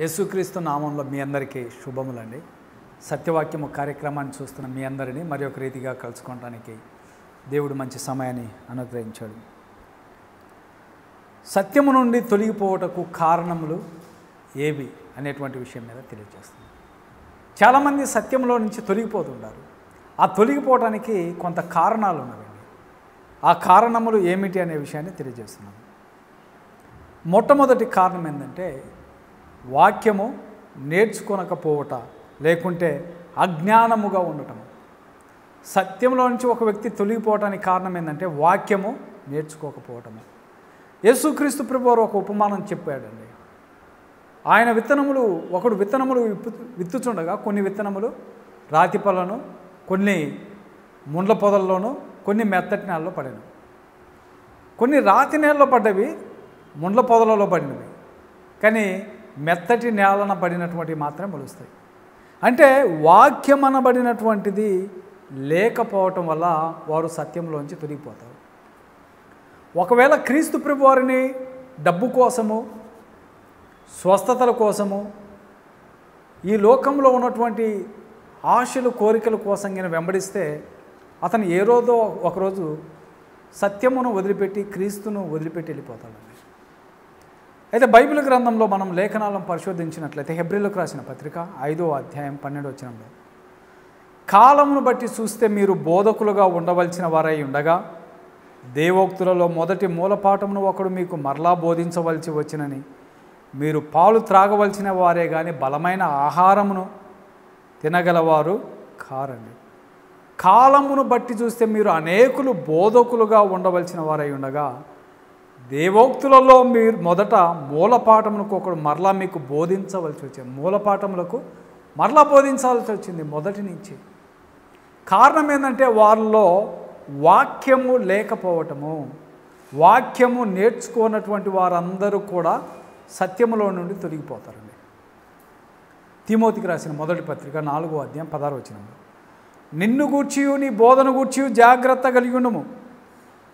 యేసుక్రీస్తు నామంలో మీ అందరికీ శుభములండి. సత్యవాక్యము కార్యక్రమాన్ని చూస్తున్న మీ అందరినీ మరి ఒక రీతిగా కలుసుకోవడానికి దేవుడు మంచి సమయాన్ని అనుగ్రహించాడు. సత్యము నుండి తొలగిపోవటకు కారణములు ఏవి అనేటువంటి విషయం మీద తెలియజేస్తుంది చాలామంది సత్యంలో నుంచి తొలగిపోతుంటారు. ఆ తొలగిపోవటానికి కొంత కారణాలు ఉన్నవండి. ఆ కారణములు ఏమిటి అనే విషయాన్ని తెలియజేస్తున్నాను. మొట్టమొదటి కారణం ఏంటంటే వాక్యము నేర్చుకొనకపోవట లేకుంటే అజ్ఞానముగా ఉండటం సత్యంలో నుంచి ఒక వ్యక్తి తొలగిపోవటానికి కారణం ఏంటంటే వాక్యము నేర్చుకోకపోవటము. యేసుక్రీస్తు ప్రభువారు ఒక ఉపమానం చెప్పాడండి. ఆయన విత్తనములు ఒకడు విత్తనములు విప్పు విత్తుచుండగా కొన్ని విత్తనములు రాతి పళ్ళను కొన్ని ముండ్ల పొదల్లోనూ కొన్ని మెత్తటి నేలలో పడినవి కొన్ని రాతి నేలలో పడ్డవి ముండ్ల పొదలలో పడినవి. కానీ మెత్తటి నేలన పడినటువంటివి మాత్రమే మొలుస్తాయి. అంటే వాక్యం అనబడినటువంటిది లేకపోవటం వల్ల వారు సత్యంలోంచి తొలగిపోతారు. ఒకవేళ క్రీస్తు ప్రభు వారిని డబ్బు కోసము స్వస్థతల కోసము ఈ లోకంలో ఉన్నటువంటి ఆశలు కోరికల కోసం నేను వెంబడిస్తే అతను ఏ రోజో ఒకరోజు సత్యమును వదిలిపెట్టి క్రీస్తును వదిలిపెట్టి వెళ్ళిపోతాడు. అయితే బైబిల్ గ్రంథంలో మనం లేఖనాలను పరిశోధించినట్లయితే హెబ్రిలకు రాసిన పత్రిక ఐదో అధ్యాయం పన్నెండు వచ్చినంలో కాలమును బట్టి చూస్తే మీరు బోధకులుగా ఉండవలసిన వారై ఉండగా దేవోక్తులలో మొదటి మూలపాఠమును ఒకడు మీకు మరలా బోధించవలసి వచ్చినని మీరు పాలు త్రాగవలసిన వారే కానీ బలమైన ఆహారమును తినగలవారు కారండి. కాలమును బట్టి చూస్తే మీరు అనేకులు బోధకులుగా ఉండవలసిన వారై ఉండగా దేవోక్తులలో మీరు మొదట మూలపాఠములకు ఒకడు మరలా మీకు బోధించవలసి వచ్చింది. మూలపాఠములకు మరలా బోధించాల్సి వచ్చింది మొదటి నుంచి. కారణం ఏంటంటే వాళ్ళలో వాక్యము లేకపోవటము వాక్యము నేర్చుకున్నటువంటి వారందరూ కూడా సత్యములో నుండి తొలగిపోతారండి. తిమోతికి రాసిన మొదటి పత్రిక నాలుగో అధ్యాయం పదహారు వచ్చినప్పుడు నిన్ను గూర్చియు నీ బోధన గూర్చియు జాగ్రత్త కలిగి ఉండము.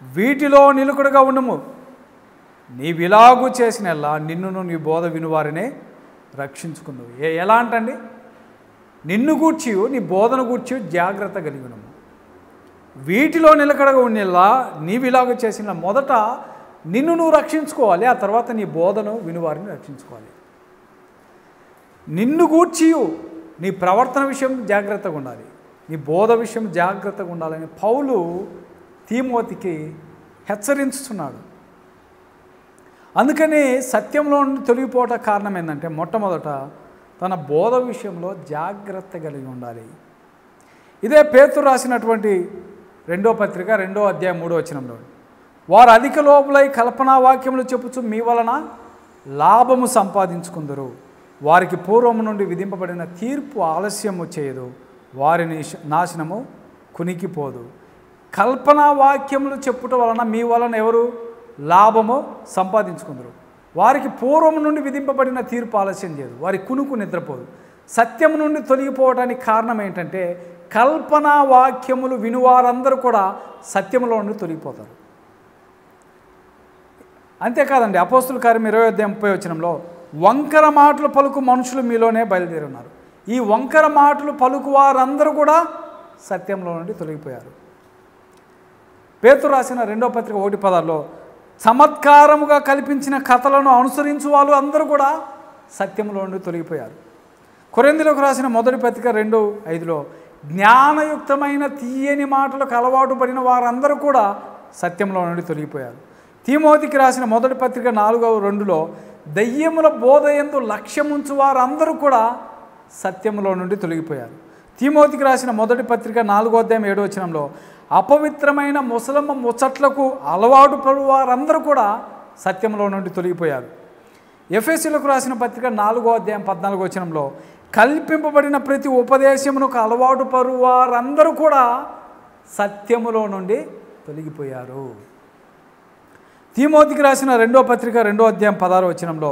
వీటిలో నిలుకుడుగా ఉండము. నీవిలాగు చేసినలా నిన్నును నీ బోధ వినువారినే రక్షించుకుందువు. ఏ ఎలా అంటండి? నిన్ను గూర్చి నీ బోధన గూర్చి జాగ్రత్త కలిగి వీటిలో నిలకడగా ఉండేలా నీవిలాగ చేసిన మొదట నిన్ను నువ్వు రక్షించుకోవాలి ఆ తర్వాత నీ బోధను వినువారిని రక్షించుకోవాలి. నిన్ను గూర్చి నీ ప్రవర్తన విషయం జాగ్రత్తగా ఉండాలి నీ బోధ విషయం జాగ్రత్తగా ఉండాలని పౌలు తీమోతికి హెచ్చరించుతున్నాడు అందుకని సత్యంలో నుండి తొలగిపోవట కారణం ఏంటంటే మొట్టమొదట తన బోధ విషయంలో జాగ్రత్త కలిగి ఉండాలి. ఇదే పేతురు రాసినటువంటి రెండో పత్రిక రెండో అధ్యాయం మూడో వచనంలో వారు అధిక లోపలై కల్పనా వాక్యములు చెప్పుచు మీ వలన లాభము సంపాదించుకుందరు. వారికి పూర్వము నుండి విధింపబడిన తీర్పు ఆలస్యము చేయదు. వారిని నాశనము కునికిపోదు. కల్పనా వాక్యములు చెప్పుట వలన మీ వలన ఎవరు? లాభము సంపాదించుకుందరు. వారికి పూర్వం నుండి విధింపబడిన తీర్పు ఆలస్యం చేయదు. వారి కునుకు నిద్రపోదు. సత్యం నుండి తొలగిపోవడానికి కారణం ఏంటంటే కల్పనా వాక్యములు వినువారందరూ కూడా సత్యములో నుండి తొలగిపోతారు. అంతేకాదండి అపోస్తుల కార్యం ఇరవై అధ్యాయం ముప్పై వచ్చినంలో వంకర మాటలు పలుకు మనుషులు మీలోనే బయలుదేరి ఉన్నారు ఈ వంకర మాటలు పలుకు వారందరూ కూడా సత్యంలో నుండి తొలగిపోయారు. పేతు రాసిన రెండో పత్రిక ఒకటి పదాల్లో చమత్కారముగా కల్పించిన కథలను అనుసరించు వాళ్ళు అందరూ కూడా సత్యంలో నుండి తొలగిపోయారు. కొరెందులకు రాసిన మొదటి పత్రిక రెండు ఐదులో జ్ఞానయుక్తమైన తీయని మాటలకు అలవాటు పడిన వారందరూ కూడా సత్యంలో నుండి తొలగిపోయారు. తీమోతికి రాసిన మొదటి పత్రిక నాలుగవ రెండులో దయ్యముల బోధ ఎందు లక్ష్యముంచు వారందరూ కూడా సత్యంలో నుండి తొలగిపోయారు. తీమోతికి రాసిన మొదటి పత్రిక నాలుగో అధ్యాయం ఏడో వచనంలో అపవిత్రమైన ముసలమ్మ ముచ్చట్లకు అలవాటు పడు వారందరూ కూడా సత్యంలో నుండి తొలగిపోయారు. ఎఫ్ఎస్సీలకు రాసిన పత్రిక నాలుగో అధ్యాయం పద్నాలుగో వచనంలో కల్పింపబడిన ప్రతి ఉపదేశమునకు అలవాటు పరు వారందరూ కూడా సత్యములో నుండి తొలగిపోయారు. తీమోతికి రాసిన రెండో పత్రిక రెండో అధ్యాయం పదహారు వచనంలో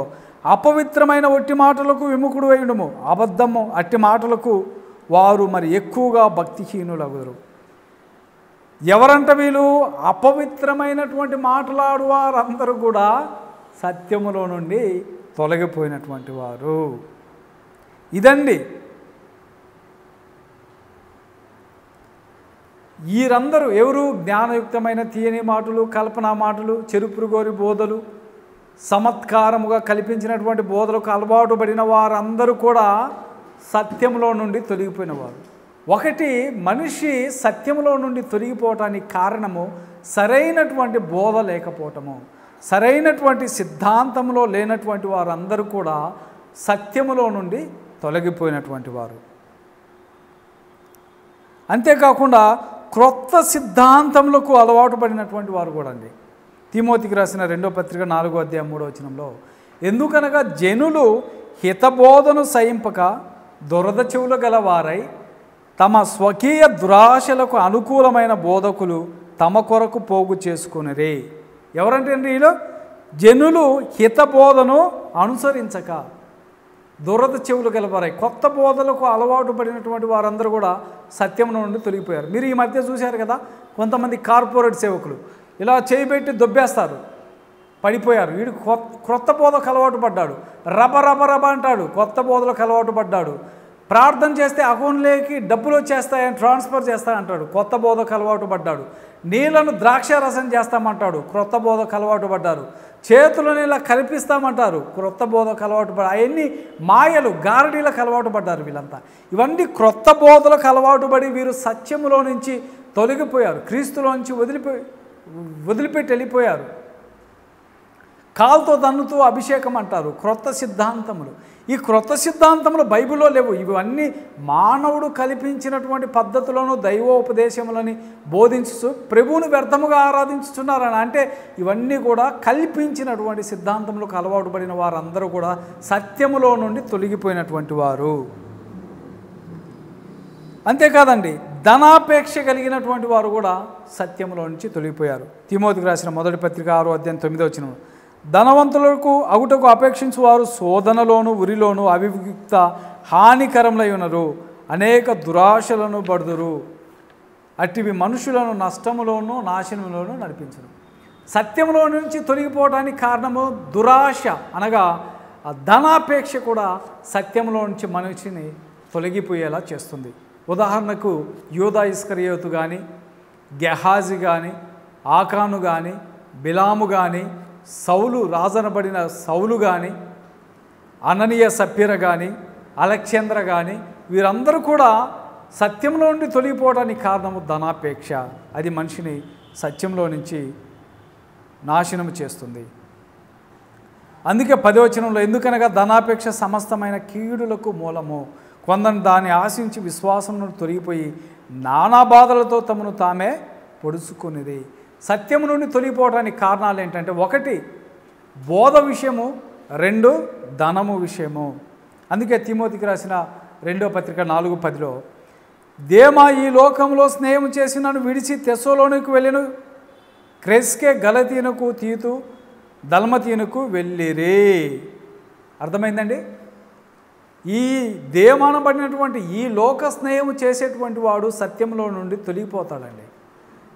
అపవిత్రమైన ఒట్టి మాటలకు విముఖుడు వేయడము అబద్ధము అట్టి మాటలకు వారు మరి ఎక్కువగా భక్తిహీనులగుదరు. ఎవరంట వీళ్ళు? అపవిత్రమైనటువంటి మాట్లాడు వారందరూ కూడా సత్యములో నుండి తొలగిపోయినటువంటి వారు. ఇదండి. వీరందరూ ఎవరు? జ్ఞానయుక్తమైన తీయని మాటలు కల్పనా మాటలు చెరుపురుగోరి బోధలు సమత్కారముగా కల్పించినటువంటి బోధలకు అలవాటు పడిన వారందరూ కూడా సత్యంలో నుండి తొలగిపోయినవారు ఒకటి మనిషి సత్యంలో నుండి తొలగిపోవటానికి కారణము సరైనటువంటి బోధ లేకపోవటము. సరైనటువంటి సిద్ధాంతంలో లేనటువంటి వారందరూ కూడా సత్యములో నుండి తొలగిపోయినటువంటి వారు. అంతేకాకుండా క్రొత్త సిద్ధాంతములకు అలవాటు పడినటువంటి వారు కూడా అండి. తిమోతికి రాసిన రెండో పత్రిక నాలుగో అధ్యాయం మూడో వచనంలో ఎందుకనగా జనులు హితబోధను సహింపక దురద చెవులు గలవారై తమ స్వకీయ దురాశలకు అనుకూలమైన బోధకులు తమ కొరకు పోగు చేసుకునిరే. ఎవరంటే అండి వీళ్ళు? జనులు హితబోధను అనుసరించక దురద చెవులు గలవారై కొత్త బోధలకు అలవాటు పడినటువంటి వారందరూ కూడా సత్యం నుండి తొలగిపోయారు. మీరు ఈ మధ్య చూశారు కదా కొంతమంది కార్పొరేట్ సేవకులు ఇలా చేయిబెట్టి దొబ్బేస్తారు పడిపోయారు. వీడు కొత్త బోధకు అలవాటు పడ్డాడు. రబ రబ రబ అంటాడు కొత్త బోధలకు అలవాటు పడ్డాడు. ప్రార్థన చేస్తే అకౌంట్లోకి డబ్బులు వచ్చేస్తాయని ట్రాన్స్ఫర్ చేస్తా అంటాడు కొత్త బోధకు అలవాటు పడ్డాడు. నీళ్ళను ద్రాక్షారసం చేస్తామంటాడు. క్రొత్త బోధకు అలవాటు పడ్డారు. చేతులను ఇలా కల్పిస్తామంటారు. క్రొత్త బోధకు అలవాటు పడ్డారు అవన్నీ మాయలు గారడీలకు అలవాటు పడ్డారు వీళ్ళంతా. ఇవన్నీ క్రొత్త బోధలకు అలవాటు పడి వీరు సత్యములో నుంచి తొలగిపోయారు. క్రీస్తులోంచి వదిలిపోయి వదిలిపెట్టి వెళ్ళిపోయారు. కాలుతో దన్నుతూ అభిషేకం అంటారు. క్రొత్త సిద్ధాంతములు. ఈ క్రొత్త సిద్ధాంతములు బైబిల్లో లేవు. ఇవన్నీ మానవుడు కల్పించినటువంటి పద్ధతులను దైవోపదేశములని బోధించు ప్రభువును వ్యర్థముగా ఆరాధించుతున్నారని అంటే ఇవన్నీ కూడా కల్పించినటువంటి సిద్ధాంతములకు అలవాటు పడిన వారందరూ కూడా సత్యములో నుండి తొలగిపోయినటువంటి వారు. అంతేకాదండి ధనాపేక్ష కలిగినటువంటి వారు కూడా సత్యములో నుంచి తొలగిపోయారు. తిమోతికి రాసిన మొదటి పత్రిక ఆరో అధ్యాయం తొమ్మిదో వచ్చిన ధనవంతులకు అగుటకు అపేక్షించు వారు శోధనలోను ఉరిలోను అవియుక్త హానికరములై ఉన్నారు అనేక దురాశలను పడుదురు అట్టివి మనుషులను నష్టములోనూ నాశనంలోనూ నడిపించరు సత్యంలో నుంచి తొలగిపోవడానికి కారణము దురాశ అనగా ధనాపేక్ష కూడా సత్యంలో నుంచి మనిషిని తొలగిపోయేలా చేస్తుంది. ఉదాహరణకు యోధా ఇస్కరియోతు కానీ గెహాజి కానీ ఆకాను కానీ బిలాము కానీ సౌలు రాజనబడిన సౌలు కానీ అననీయ సభ్యుర కానీ అలెక్సేంద్ర కానీ వీరందరూ కూడా సత్యంలో నుండి తొలగిపోవడానికి కారణము ధనాపేక్ష. అది మనిషిని సత్యంలో నుంచి నాశనం చేస్తుంది. అందుకే పదవచనంలో ఎందుకనగా ధనాపేక్ష సమస్తమైన కీడులకు మూలము. కొందరు దాన్ని ఆశించి విశ్వాసం నుండి తొలగిపోయి నానా బాధలతో తమను తామే పొడుచుకునేది. సత్యం నుండి తొలగిపోవడానికి కారణాలు ఏంటంటే ఒకటి బోధ విషయము రెండు ధనము విషయము. అందుకే తిమోతికి రాసిన రెండో పత్రిక నాలుగు పదిలో దేమా ఈ లోకంలో స్నేహం చేసి నన్ను విడిచి తెస్సోలోనికి వెళ్ళిన? క్రెస్కే గలతీనకు తీతు దల్మతీనకు వెళ్ళిరే. అర్థమైందండి? ఈ దేమానబడినటువంటి ఈ లోక స్నేహం చేసేటువంటి వాడు సత్యంలో నుండి తొలగిపోతాడండి.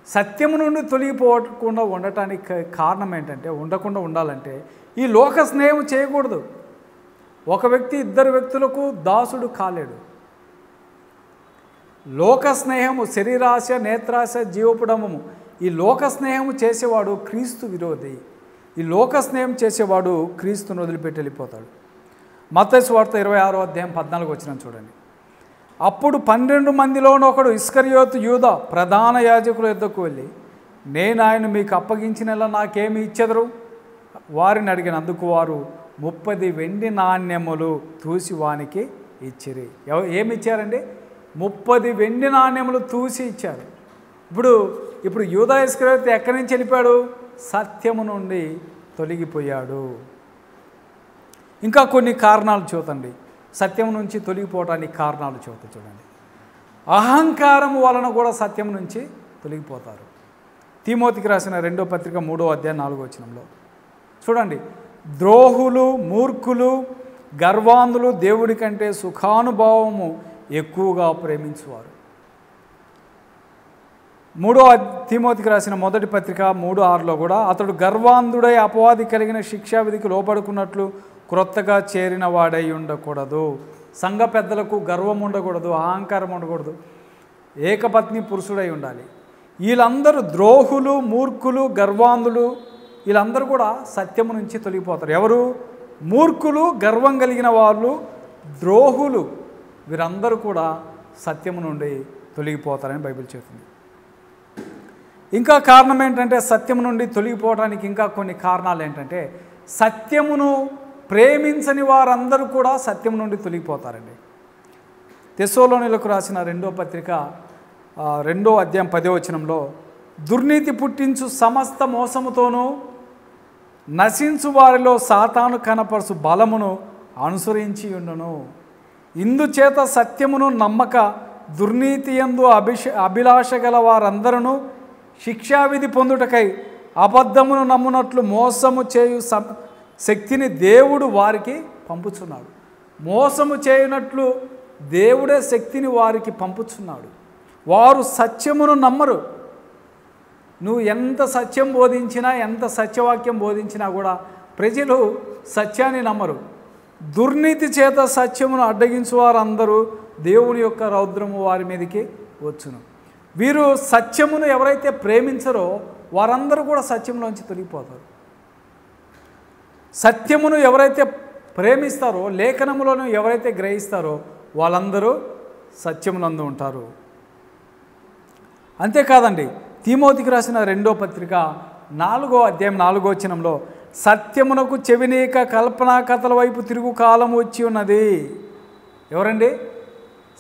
సత్యము నుండి తొలగిపోకుండా ఉండటానికి కారణం ఏంటంటే ఉండకుండా ఉండాలంటే ఈ లోక స్నేహం చేయకూడదు. ఒక వ్యక్తి ఇద్దరు వ్యక్తులకు దాసుడు కాలేడు. లోక స్నేహము శరీరాశ నేత్రాశ జీవపుడమము ఈ లోక స్నేహము చేసేవాడు క్రీస్తు విరోధి. ఈ లోక స్నేహం చేసేవాడు క్రీస్తును వదిలిపెట్టి వెళ్ళిపోతాడు. మత వార్త ఇరవై ఆరో అధ్యాయం పద్నాలుగు వచ్చిన చూడండి. అప్పుడు పన్నెండు మందిలోనూ ఒకడు ఇస్కరియోతు యూద ప్రధాన యాజకుల యొద్దకు వెళ్ళి నేను ఆయన మీకు అప్పగించినలా నాకేమి ఇచ్చెదరు? వారిని అడిగినందుకు వారు ముప్పది వెండి నాణ్యములు తూసి వానికి ఇచ్చిరి ఏమి ఇచ్చారండి? ముప్పది వెండి నాణ్యములు తూసి ఇచ్చారు. ఇప్పుడు ఇప్పుడు యూదా ఇస్కరియోతు ఎక్కడి నుంచి వెళ్ళిపోయాడు? సత్యము నుండి తొలగిపోయాడు. ఇంకా కొన్ని కారణాలు చూతండి సత్యం నుంచి తొలగిపోవడానికి కారణాలు చూత చూడండి. అహంకారం వలన కూడా సత్యం నుంచి తొలగిపోతారు. తిమోతికి రాసిన రెండో పత్రిక మూడో అధ్యాయం నాలుగో వచనంలో చూడండి ద్రోహులు మూర్ఖులు గర్వాంధులు దేవుడి కంటే సుఖానుభావము ఎక్కువగా ప్రేమించువారు. మూడో అద్- తిమోతికి రాసిన మొదటి పత్రిక మూడు ఆరులో కూడా అతడు గర్వాంధుడై అపవాది కలిగిన శిక్షావిధికి లోపడుకున్నట్లు క్రొత్తగా చేరిన వాడై ఉండకూడదు. సంఘ పెద్దలకు గర్వం ఉండకూడదు అహంకారం ఉండకూడదు. ఏకపత్ని పురుషుడై ఉండాలి. వీళ్ళందరూ ద్రోహులు మూర్ఖులు గర్వాంధులు వీళ్ళందరూ కూడా సత్యము నుంచి తొలగిపోతారు. ఎవరు? మూర్ఖులు గర్వం కలిగిన వాళ్ళు ద్రోహులు. వీరందరూ కూడా సత్యము నుండి తొలగిపోతారని బైబిల్ చెబుతుంది. ఇంకా కారణం ఏంటంటే సత్యము నుండి తొలగిపోవడానికి ఇంకా కొన్ని కారణాలు ఏంటంటే సత్యమును ప్రేమించని వారందరూ కూడా సత్యం నుండి తొలగిపోతారండి. తెసోలోనిలకు రాసిన రెండో పత్రిక రెండో అధ్యాయం పదో వచనంలో దుర్నీతి పుట్టించు సమస్త మోసముతోనూ నశించు వారిలో సాతాను కనపరుచు బలమును అనుసరించి ఉండును. ఇందుచేత సత్యమును నమ్మక దుర్నీతి ఎందు అభిష అభిలాష గల వారందరూ శిక్షావిధి పొందుటకై అబద్ధమును నమ్మునట్లు మోసము చేయు శక్తిని దేవుడు వారికి పంపుచున్నాడు. మోసము చేయనట్లు దేవుడే శక్తిని వారికి పంపుచున్నాడు. వారు సత్యమును నమ్మరు. నువ్వు ఎంత సత్యం బోధించినా ఎంత సత్యవాక్యం బోధించినా కూడా ప్రజలు సత్యాన్ని నమ్మరు. దుర్నీతి చేత సత్యమును అడ్డగించు వారందరూ దేవుని యొక్క రౌద్రము వారి మీదకి వచ్చును. వీరు సత్యమును ఎవరైతే ప్రేమించరో వారందరూ కూడా సత్యంలోంచి తొలగిపోతారు. సత్యమును ఎవరైతే ప్రేమిస్తారో లేఖనములను ఎవరైతే గ్రహిస్తారో వాళ్ళందరూ సత్యమునందు ఉంటారు. అంతేకాదండి తీమోతికి రాసిన రెండో పత్రిక నాలుగో అధ్యాయం నాలుగో వచనంలో సత్యమునకు చెవినీక కల్పనా కథల వైపు తిరుగు కాలం వచ్చి ఉన్నది. ఎవరండి?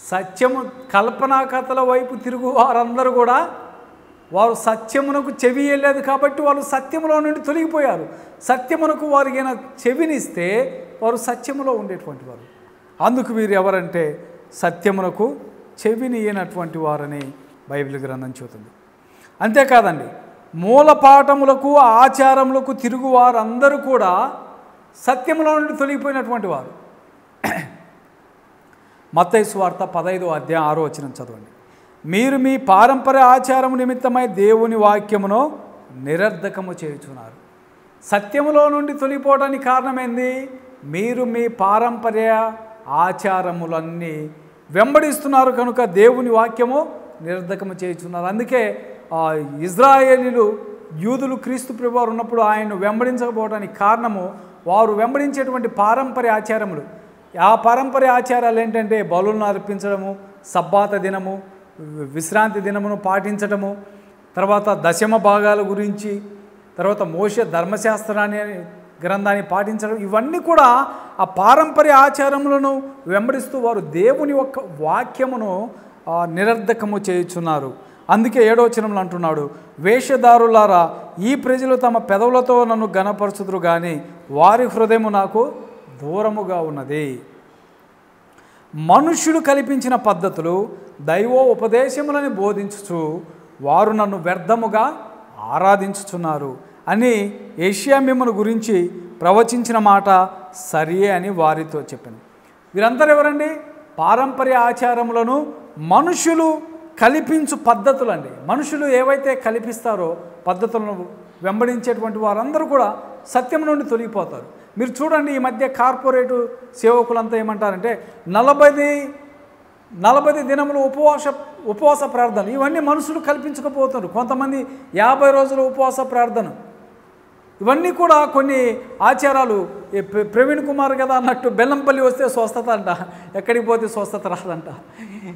సత్యము కల్పనా కథల వైపు తిరుగు వారందరూ కూడా వారు సత్యమునకు చెవి వెళ్ళలేదు కాబట్టి వాళ్ళు సత్యములో నుండి తొలగిపోయారు. సత్యమునకు వారికైనా చెవినిస్తే వారు సత్యములో ఉండేటువంటి వారు. అందుకు వీరు ఎవరంటే సత్యమునకు చెవినియనటువంటి వారని బైబిల్ గ్రంథం చూతుంది అంతేకాదండి మూల పాఠములకు ఆచారములకు తిరుగు వారందరూ కూడా సత్యములో నుండి తొలగిపోయినటువంటి వారు. మత్తైసు వార్త పదైదో అధ్యాయం ఆరో వచ్చిన చదవండి. మీరు మీ పారంపర్య ఆచారము నిమిత్తమై దేవుని వాక్యమును నిరర్ధకము చేయుచున్నారు. సత్యములో నుండి తొలిపోవడానికి కారణమైంది? మీరు మీ పారంపర్య ఆచారములన్నీ వెంబడిస్తున్నారు కనుక దేవుని వాక్యము నిరర్ధకము చేయుచున్నారు. అందుకే ఇజ్రాయేలీలు యూదులు క్రీస్తు ప్రభువారు ఉన్నప్పుడు ఆయన్ను వెంబడించకపోవడానికి కారణము వారు వెంబడించేటువంటి పారంపర్య ఆచారములు. ఆ పారంపర్య ఆచారాలు ఏంటంటే బలులను అర్పించడము సబ్బాత దినము విశ్రాంతి దినమును పాటించటము తర్వాత దశమ భాగాల గురించి తర్వాత మోష ధర్మశాస్త్రాన్ని గ్రంథాన్ని పాటించడం ఇవన్నీ కూడా ఆ పారంపర్య ఆచారములను వెంబడిస్తూ వారు దేవుని యొక్క వాక్యమును నిరర్ధకము చేయుచున్నారు. అందుకే ఏడోచనములు అంటున్నాడు వేషధారులారా ఈ ప్రజలు తమ పెదవులతో నన్ను గణపరచుదురు కానీ వారి హృదయము నాకు దూరముగా ఉన్నది. మనుష్యుడు కల్పించిన పద్ధతులు దైవో ఉపదేశములని బోధించుచు వారు నన్ను వ్యర్థముగా ఆరాధించుచున్నారు అని ఏషియా మిమ్మల్ని గురించి ప్రవచించిన మాట సరియే అని వారితో చెప్పింది వీరందరూ ఎవరండి? పారంపర్య ఆచారములను మనుషులు కల్పించు పద్ధతులండి. మనుషులు ఏవైతే కల్పిస్తారో పద్ధతులను వెంబడించేటువంటి వారందరూ కూడా సత్యం నుండి తొలగిపోతారు. మీరు చూడండి ఈ మధ్య కార్పొరేటు సేవకులంతా ఏమంటారంటే నలభై నలభై దినములు ఉపవాస ఉపవాస ప్రార్థన ఇవన్నీ మనుషులు కల్పించకపోతున్నారు. కొంతమంది యాభై రోజుల ఉపవాస ప్రార్థన. ఇవన్నీ కూడా కొన్ని ఆచారాలు ప్ర- ప్రవీణ్ కుమార్ కదా అన్నట్టు బెల్లంపల్లి వస్తే స్వస్థత అంట ఎక్కడికి పోతే స్వస్థత రాదంట.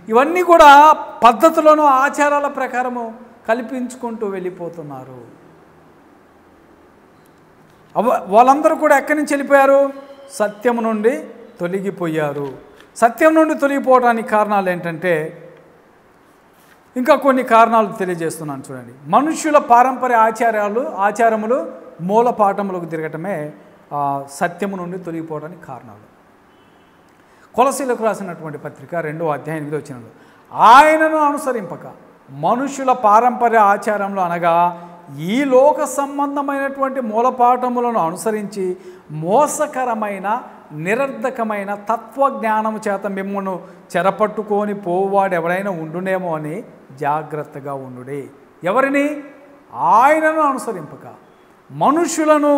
ఇవన్నీ కూడా పద్ధతులను ఆచారాల ప్రకారము కల్పించుకుంటూ వెళ్ళిపోతున్నారు. వాళ్ళందరూ కూడా ఎక్కడి నుంచి వెళ్ళిపోయారు? సత్యం నుండి తొలగిపోయారు. సత్యం నుండి తొలగిపోవడానికి కారణాలు ఏంటంటే ఇంకా కొన్ని కారణాలు తెలియజేస్తున్నాను చూడండి. మనుష్యుల పారంపర్య ఆచారాలు ఆచారములు మూల పాఠములకు తిరగటమే సత్యము నుండి తొలగిపోవడానికి కారణాలు. కొలసీలకు రాసినటువంటి పత్రిక రెండో అధ్యాయం ఎనిమిది వచ్చినప్పుడు ఆయనను అనుసరింపక మనుషుల పారంపర్య ఆచారంలో అనగా ఈ లోక సంబంధమైనటువంటి మూలపాఠములను అనుసరించి మోసకరమైన నిరర్ధకమైన తత్వజ్ఞానము చేత మిమ్మల్ని చెరపట్టుకొని పోవాడు ఎవరైనా ఉండునేమో అని జాగ్రత్తగా ఉండుడే. ఎవరిని? ఆయనను అనుసరింపక. మనుషులను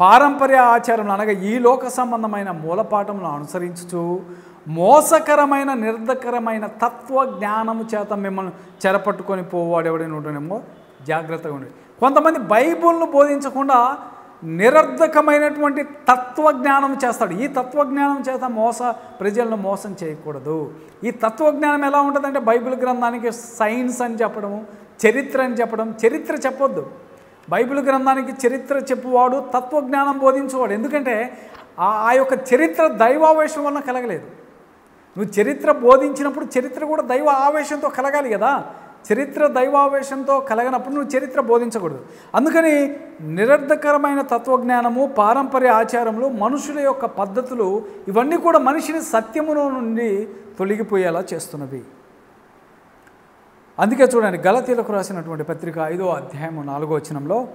పారంపర్య ఆచారం అనగా ఈ లోక సంబంధమైన మూలపాఠములను అనుసరించుచు మోసకరమైన నిర్ధకరమైన తత్వ జ్ఞానము చేత మిమ్మల్ని చెరపట్టుకొని పోవాడు ఎవడైనా ఉంటేనేమో జాగ్రత్తగా ఉండండి కొంతమంది బైబుల్ను బోధించకుండా నిరర్ధకమైనటువంటి తత్వజ్ఞానం చేస్తాడు. ఈ తత్వజ్ఞానం చేత మోస ప్రజలను మోసం చేయకూడదు. ఈ తత్వజ్ఞానం ఎలా ఉంటుందంటే బైబిల్ గ్రంథానికి సైన్స్ అని చెప్పడము చరిత్ర అని చెప్పడం. చరిత్ర చెప్పొద్దు. బైబిల్ గ్రంథానికి చరిత్ర చెప్పువాడు తత్వజ్ఞానం బోధించేవాడు. ఎందుకంటే ఆ ఆ యొక్క చరిత్ర దైవావేశం వలన కలగలేదు. నువ్వు చరిత్ర బోధించినప్పుడు చరిత్ర కూడా దైవ ఆవేశంతో కలగాలి కదా. చరిత్ర దైవావేశంతో కలగనప్పుడు నువ్వు చరిత్ర బోధించకూడదు. అందుకని నిరర్ధకరమైన తత్వజ్ఞానము పారంపర్య ఆచారములు మనుషుల యొక్క పద్ధతులు ఇవన్నీ కూడా మనిషిని సత్యములో నుండి తొలగిపోయేలా చేస్తున్నవి. అందుకే చూడండి గలతీలకు రాసినటువంటి పత్రిక ఐదో అధ్యాయము నాలుగో వచనంలో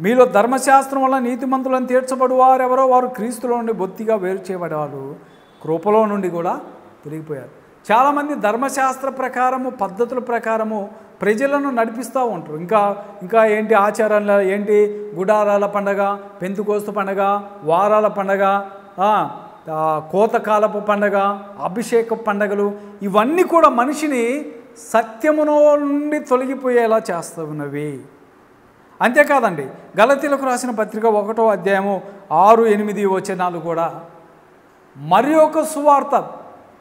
మీలో ధర్మశాస్త్రం వల్ల నీతిమంతులను తీర్చబడు వారెవరో వారు క్రీస్తులో నుండి బొత్తిగా వేరు చేయబడేవారు కృపలో నుండి కూడా తొలగిపోయారు. చాలామంది ధర్మశాస్త్ర ప్రకారము పద్ధతుల ప్రకారము ప్రజలను నడిపిస్తూ ఉంటారు. ఇంకా ఇంకా ఏంటి ఆచారాల ఏంటి గుడారాల పండగ పెంతుకోస్తు పండగ వారాల పండగ కోతకాలపు పండగ అభిషేక పండగలు ఇవన్నీ కూడా మనిషిని సత్యమునో నుండి తొలగిపోయేలా చేస్తున్నవి. అంతేకాదండి గలతీలకు రాసిన పత్రిక ఒకటో అధ్యాయము ఆరు ఎనిమిది వచనాలు కూడా. మరి ఒక సువార్త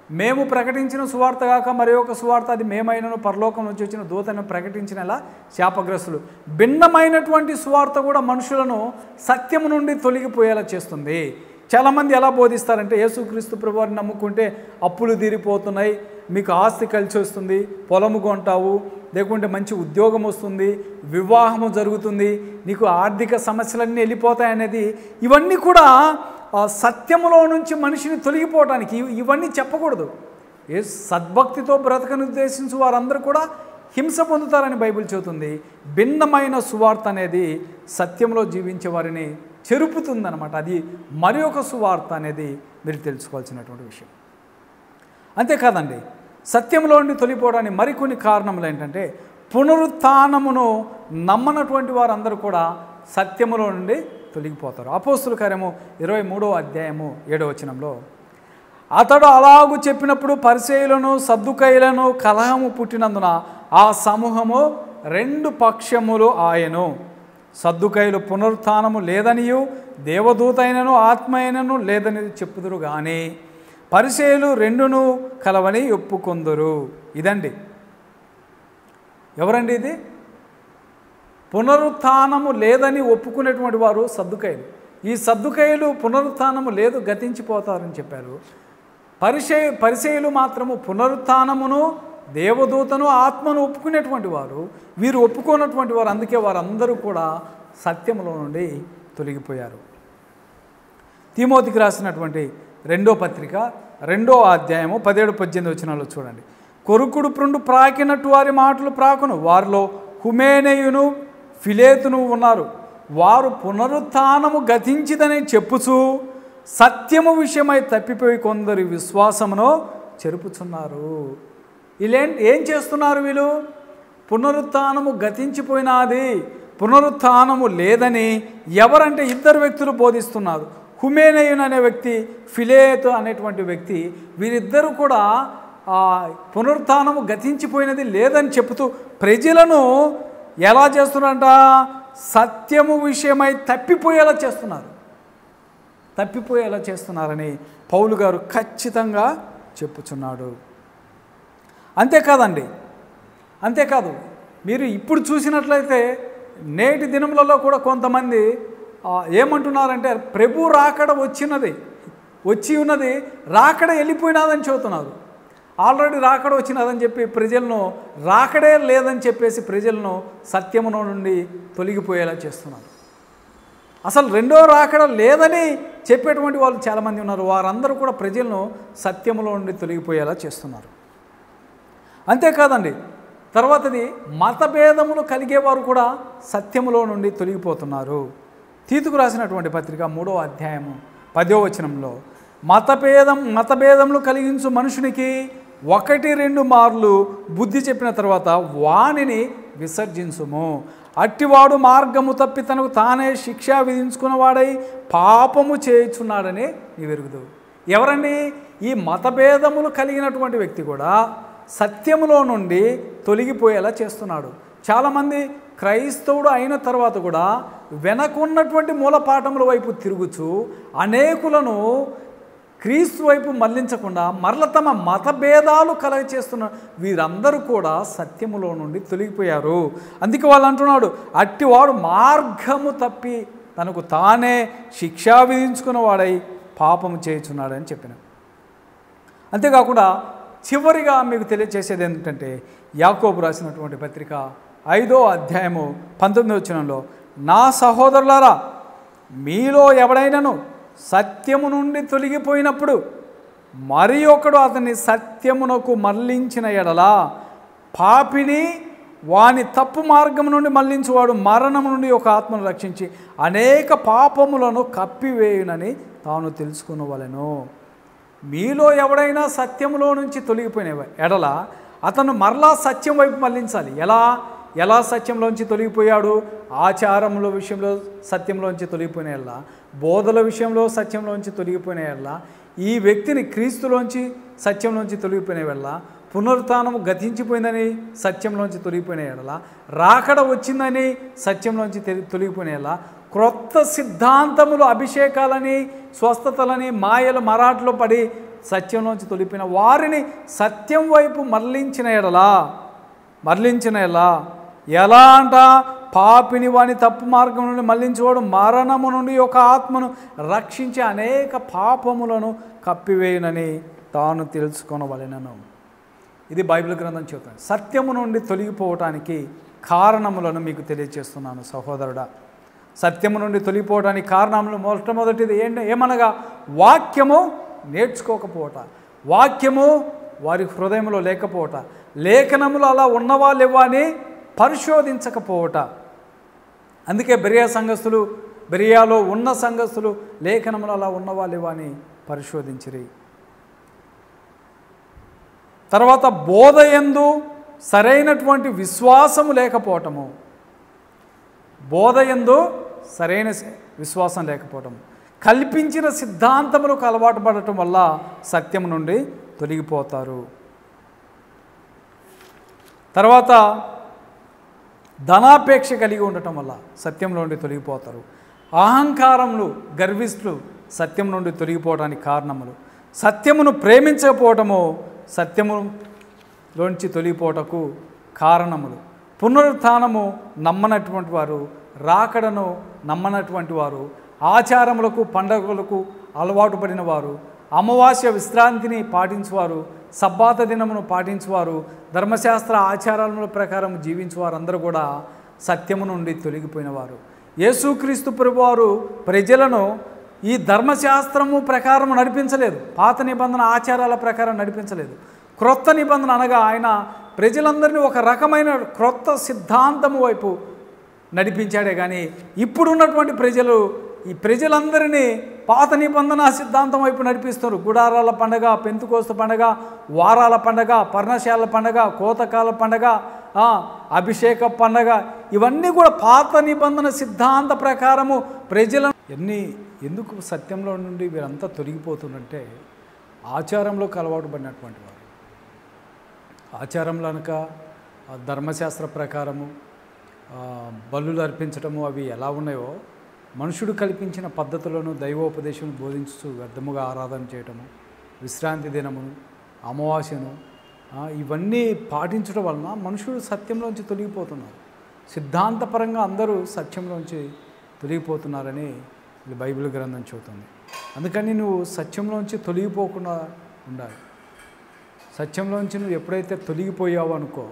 మేము ప్రకటించిన సువార్త కాక మరి ఒక సువార్త అది మేమైనను పరలోకం నుంచి వచ్చిన దూతను ప్రకటించినలా శాపగ్రస్తులు. భిన్నమైనటువంటి సువార్త కూడా మనుషులను సత్యము నుండి తొలగిపోయేలా చేస్తుంది. చాలామంది ఎలా బోధిస్తారంటే యేసుక్రీస్తు ప్రభువారిని నమ్ముకుంటే అప్పులు తీరిపోతున్నాయి మీకు ఆస్తి కలిసి వస్తుంది పొలము కొంటావు లేకుంటే మంచి ఉద్యోగం వస్తుంది వివాహము జరుగుతుంది నీకు ఆర్థిక సమస్యలన్నీ వెళ్ళిపోతాయనేది ఇవన్నీ కూడా సత్యములో నుంచి మనిషిని తొలగిపోవటానికి ఇవన్నీ చెప్పకూడదు. ఏ సద్భక్తితో బ్రతకను ఉద్దేశించి వారందరూ కూడా హింస పొందుతారని బైబిల్ చెబుతుంది. భిన్నమైన సువార్త అనేది సత్యంలో జీవించే వారిని చెరుపుతుందనమాట అది మరి ఒక సువార్త అనేది మీరు తెలుసుకోవాల్సినటువంటి విషయం. అంతేకాదండి సత్యంలో నుండి తొలిపోవడానికి మరికొన్ని కారణములు ఏంటంటే పునరుత్నమును నమ్మనటువంటి వారందరూ కూడా సత్యములో నుండి తొలగిపోతారు. అపోస్తుల కార్యము ఇరవై మూడో అధ్యాయము ఏడో వచనంలో అతడు అలాగు చెప్పినప్పుడు పరిచయులను సద్దుకైలను కలహము పుట్టినందున ఆ సమూహము రెండు పక్షములు ఆయను. సద్దుకైలు పునరుత్నము లేదనియు దేవదూతైనను ఆత్మ లేదని చెప్పుదురు కానీ పరిచయులు రెండును కలవని ఒప్పుకొందురు. ఇదండి. ఎవరండి ఇది? పునరుత్నము లేదని ఒప్పుకునేటువంటి వారు సద్దుకైలు. ఈ సద్దుకైలు పునరుత్నము లేదు గతించిపోతారని చెప్పారు. పరిచయ పరిచయులు మాత్రము పునరుత్నమును దేవదూతను ఆత్మను ఒప్పుకునేటువంటి వారు వీరు ఒప్పుకున్నటువంటి వారు అందుకే వారందరూ కూడా సత్యములో నుండి తొలగిపోయారు. తిమోతికి రాసినటువంటి రెండో పత్రిక రెండో అధ్యాయము పదిహేడు పద్దెనిమిది వచ్చినాలో చూడండి. కొరుకుడు ప్రుండు ప్రాకినట్టు వారి మాటలు ప్రాకును వారిలో హుమేనయును ఫిలేతును ఉన్నారు. వారు పునరుత్నము గతించిదని చెప్పుచూ సత్యము విషయమై తప్పిపోయి కొందరి విశ్వాసమును చెరుపుచున్నారు. వీళ్ళేం ఏం చేస్తున్నారు వీళ్ళు? పునరుత్నము గతించిపోయినది పునరుత్నము లేదని ఎవరంటే ఇద్దరు వ్యక్తులు బోధిస్తున్నారు. హుమేనయున్ అనే వ్యక్తి ఫిలేత్ అనేటువంటి వ్యక్తి వీరిద్దరూ కూడా పునరుత్నము గతించిపోయినది లేదని చెబుతూ ప్రజలను ఎలా చేస్తున్నారంట సత్యము విషయమై తప్పిపోయేలా చేస్తున్నారు. తప్పిపోయేలా చేస్తున్నారని పౌలు గారు ఖచ్చితంగా చెప్పుచున్నాడు. అంతేకాదండి అంతేకాదు మీరు ఇప్పుడు చూసినట్లయితే నేటి దినములలో కూడా కొంతమంది ఏమంటున్నారంటే ప్రభు రాకడ వచ్చినది వచ్చి ఉన్నది రాకడ వెళ్ళిపోయినాదని చెబుతున్నారు. ఆల్రెడీ రాకడ వచ్చినదని చెప్పి ప్రజలను రాకడే లేదని చెప్పేసి ప్రజలను సత్యమును నుండి తొలగిపోయేలా చేస్తున్నారు. అసలు రెండో రాకడ లేదని చెప్పేటువంటి వాళ్ళు చాలామంది ఉన్నారు. వారందరూ కూడా ప్రజలను సత్యములో నుండి తొలగిపోయేలా చేస్తున్నారు. అంతేకాదండి తర్వాతది మతభేదములు కలిగేవారు కూడా సత్యములో నుండి తొలగిపోతున్నారు. తీతుకు రాసినటువంటి పత్రిక మూడో అధ్యాయము పదో వచనంలో మతభేదం మతభేదములు కలిగించు మనుషునికి ఒకటి రెండు మార్లు బుద్ధి చెప్పిన తర్వాత వాణిని విసర్జించుము. అట్టివాడు మార్గము తప్పి తనకు తానే శిక్ష విధించుకున్నవాడై పాపము చేయుచున్నాడని నీవెరుగుదు ఎవరండి? ఈ మతభేదములు కలిగినటువంటి వ్యక్తి కూడా సత్యములో నుండి తొలగిపోయేలా చేస్తున్నాడు. చాలామంది క్రైస్తవుడు అయిన తర్వాత కూడా వెనకున్నటువంటి మూలపాఠముల వైపు తిరుగుచు అనేకులను క్రీస్తు వైపు మళ్ళించకుండా మరల తమ మతభేదాలు కలగ చేస్తున్న వీరందరూ కూడా సత్యములో నుండి తొలగిపోయారు. అందుకే వాళ్ళు అంటున్నాడు అట్టివాడు మార్గము తప్పి తనకు తానే శిక్షా విధించుకున్న వాడై పాపము చేయుచున్నాడని చెప్పిన. అంతేకాకుండా చివరిగా మీకు తెలియచేసేది ఏంటంటే యాకోబు రాసినటువంటి పత్రిక ఐదో అధ్యాయము పంతొమ్మిదో వచ్చినంలో నా సహోదరులారా మీలో ఎవడైనను సత్యము నుండి తొలగిపోయినప్పుడు మరి ఒకడు అతన్ని సత్యమునకు మరలించిన ఎడలా పాపిని వాని తప్పు మార్గం నుండి మళ్ళించువాడు మరణం నుండి ఒక ఆత్మను రక్షించి అనేక పాపములను కప్పివేయునని తాను తెలుసుకునవలెను. మీలో ఎవడైనా సత్యములో నుంచి తొలగిపోయిన ఎడల అతను మరలా సత్యం వైపు మళ్ళించాలి ఎలా? ఎలా సత్యంలోంచి తొలగిపోయాడు? ఆచారముల విషయంలో సత్యంలోంచి తొలగిపోయిన ఎలా బోధల విషయంలో సత్యంలోంచి తొలగిపోయిన ఎడల ఈ వ్యక్తిని క్రీస్తులోంచి సత్యంలోంచి తొలగిపోయిన వెళ్ళ పునరుత్నము గతించిపోయిందని సత్యంలోంచి తొలగిపోయిన ఎడల రాకడ వచ్చిందని సత్యంలోంచి తొలగిపోయిన ఎడల క్రొత్త సిద్ధాంతములు అభిషేకాలని స్వస్థతలని మాయల మరాఠలో పడి సత్యంలోంచి తొలిపిన వారిని సత్యం వైపు మరలించిన ఎడలా మరలించిన ఎలా ఎలా అంట? పాపిని వాని తప్పు మార్గం నుండి మళ్ళించేవాడు మరణము నుండి ఒక ఆత్మను రక్షించి అనేక పాపములను కప్పివేయనని తాను తెలుసుకొనవలెనను. ఇది బైబిల్ గ్రంథం చెబుతాను సత్యము నుండి తొలగిపోవటానికి కారణములను మీకు తెలియజేస్తున్నాను సహోదరుడా. సత్యము నుండి తొలగిపోవడానికి కారణములు మొట్టమొదటిది ఏంటి? ఏమనగా వాక్యము నేర్చుకోకపోవట వాక్యము వారి హృదయంలో లేకపోవట లేఖనములు అలా ఉన్నవా లేవా అని పరిశోధించకపోవట అందుకే బెరియా సంఘస్థులు బెరియాలో ఉన్న సంఘస్థులు లేఖనములు అలా ఉన్నవా లేవా అని పరిశోధించిరి. తర్వాత బోధ ఎందు సరైనటువంటి విశ్వాసము లేకపోవటము బోధ ఎందు సరైన విశ్వాసం లేకపోవటం కల్పించిన సిద్ధాంతములకు అలవాటు పడటం వల్ల సత్యం నుండి తొలగిపోతారు. తర్వాత ధనాపేక్ష కలిగి ఉండటం వల్ల సత్యం నుండి తొలగిపోతారు. అహంకారములు గర్విస్తులు సత్యం నుండి తొలగిపోవడానికి కారణములు. సత్యమును ప్రేమించకపోవటము సత్యములోంచి తొలగిపోవటకు కారణములు. పునరుత్నము నమ్మనటువంటి వారు రాకడను నమ్మనటువంటి వారు ఆచారములకు పండగలకు అలవాటు పడిన వారు అమావాస్య విశ్రాంతిని పాటించేవారు సబ్బాత దినమును పాటించువారు ధర్మశాస్త్ర ఆచారాల ప్రకారం జీవించువారు అందరూ కూడా సత్యము నుండి తొలగిపోయినవారు. యేసుక్రీస్తు ప్రభువారు ప్రజలను ఈ ధర్మశాస్త్రము ప్రకారం నడిపించలేదు పాత నిబంధన ఆచారాల ప్రకారం నడిపించలేదు. క్రొత్త నిబంధన అనగా ఆయన ప్రజలందరినీ ఒక రకమైన క్రొత్త సిద్ధాంతము వైపు నడిపించాడే కానీ ఇప్పుడున్నటువంటి ప్రజలు ఈ ప్రజలందరినీ పాత నిబంధన సిద్ధాంతం వైపు నడిపిస్తారు. గుడారాల పండగ పెంతుకోస్త పండగ వారాల పండగ పర్ణశాల పండగ కోతకాల పండగ అభిషేక పండగ ఇవన్నీ కూడా పాత నిబంధన సిద్ధాంత ప్రకారము ప్రజల ఎన్ని ఎందుకు సత్యంలో నుండి వీరంతా తొలగిపోతుందంటే ఆచారంలోకి అలవాటు పడినటువంటి వారు. ఆచారంలో అనక ధర్మశాస్త్ర ప్రకారము ఆ, బలులు అర్పించటము అవి ఎలా ఉన్నాయో మనుషుడు కల్పించిన పద్ధతులను దైవోపదేశం బోధించుతూ వ్యర్థముగా ఆరాధన చేయటము విశ్రాంతి దినమును అమావాస్యను ఇవన్నీ పాటించడం వలన మనుషుడు సత్యంలోంచి తొలగిపోతున్నారు. సిద్ధాంతపరంగా అందరూ సత్యంలోంచి తొలగిపోతున్నారని బైబిల్ గ్రంథం చెబుతుంది. అందుకని నువ్వు సత్యంలోంచి తొలగిపోకుండా ఉండాలి. సత్యంలోంచి నువ్వు ఎప్పుడైతే తొలగిపోయావు అనుకో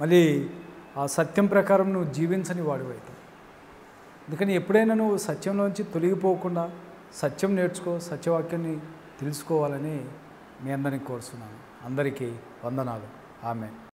మళ్ళీ ఆ సత్యం ప్రకారం నువ్వు జీవించని వాడివైతే అందుకని ఎప్పుడైనా నువ్వు సత్యంలోంచి తొలగిపోకుండా సత్యం నేర్చుకో సత్యవాక్యాన్ని తెలుసుకోవాలని మీ అందరినీ కోరుస్తున్నాను అందరికీ వందనాలు. ఆమె